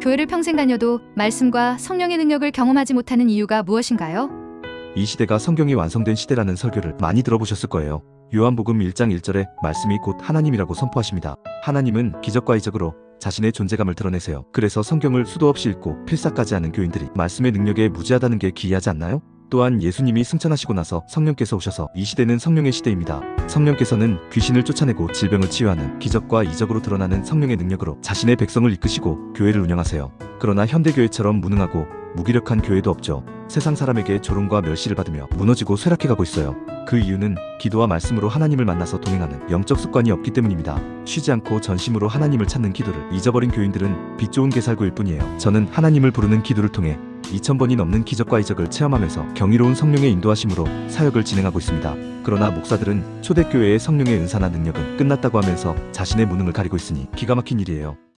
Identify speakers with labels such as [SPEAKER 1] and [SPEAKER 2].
[SPEAKER 1] 교회를 평생 다녀도 말씀과 성령의 능력을 경험하지 못하는 이유가 무엇인가요?
[SPEAKER 2] 이 시대가 성경이 완성된 시대라는 설교를 많이 들어보셨을 거예요. 요한복음 1장 1절에 말씀이 곧 하나님이라고 선포하십니다. 하나님은 기적과 이적으로 자신의 존재감을 드러내세요. 그래서 성경을 수도 없이 읽고 필사까지 하는 교인들이 말씀의 능력에 무지하다는 게 기이하지 않나요? 또한 예수님이 승천하시고 나서 성령께서 오셔서 이 시대는 성령의 시대입니다. 성령께서는 귀신을 쫓아내고 질병을 치유하는 기적과 이적으로 드러나는 성령의 능력으로 자신의 백성을 이끄시고 교회를 운영하세요. 그러나 현대교회처럼 무능하고 무기력한 교회도 없죠. 세상 사람에게 조롱과 멸시를 받으며 무너지고 쇠락해가고 있어요. 그 이유는 기도와 말씀으로 하나님을 만나서 동행하는 영적 습관이 없기 때문입니다. 쉬지 않고 전심으로 하나님을 찾는 기도를 잊어버린 교인들은 빛 좋은 개살구일 뿐이에요. 저는 하나님을 부르는 기도를 통해 2000번이 넘는 기적과 이적을 체험하면서 경이로운 성령의 인도하심으로 사역을 진행하고 있습니다. 그러나 목사들은 초대교회의 성령의 은사나 능력은 끝났다고 하면서 자신의 무능을 가리고 있으니 기가 막힌 일이에요.